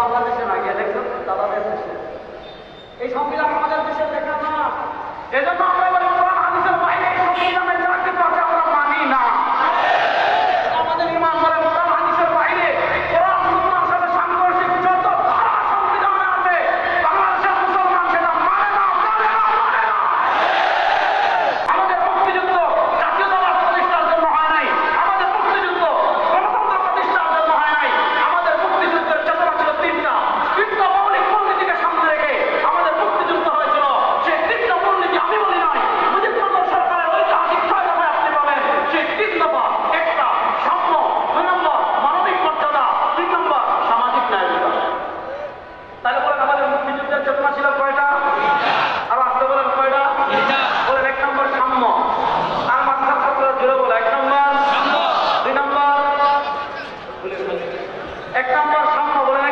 বাংলাদেশে না গিয়ে দেখবেন দাদাদের দেশে। এই সংবিধান আমাদের দেশে দেখা না। এজন্য এক নম্বর সাম্য বলেন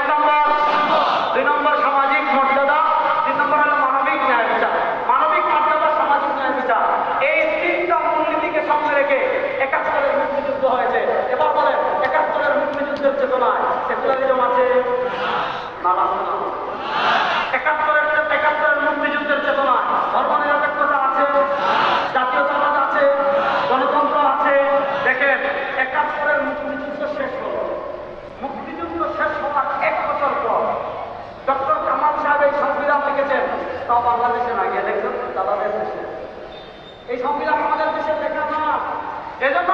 দুই নম্বর সামাজিক মর্যাদা, তিন নম্বর হলো মানবিক ন্যায় বিচার মানবিক মর্যাদা, সামাজিক ন্যায় বিচার এই তিনটা মূলনীতিকে সামনে রেখে একাত্তরের মুক্তিযুদ্ধ হয়েছে। এবার বলেন, একাত্তরের মুক্তিযুদ্ধের চেতনায় সেকুলারিজম আছে? না। একাত্তর সব বাংলাদেশে না গিয়ে দেখবেন দাদাদের দেশে। এই সংবিধান আমাদের দেশে লেখা না। এজন্য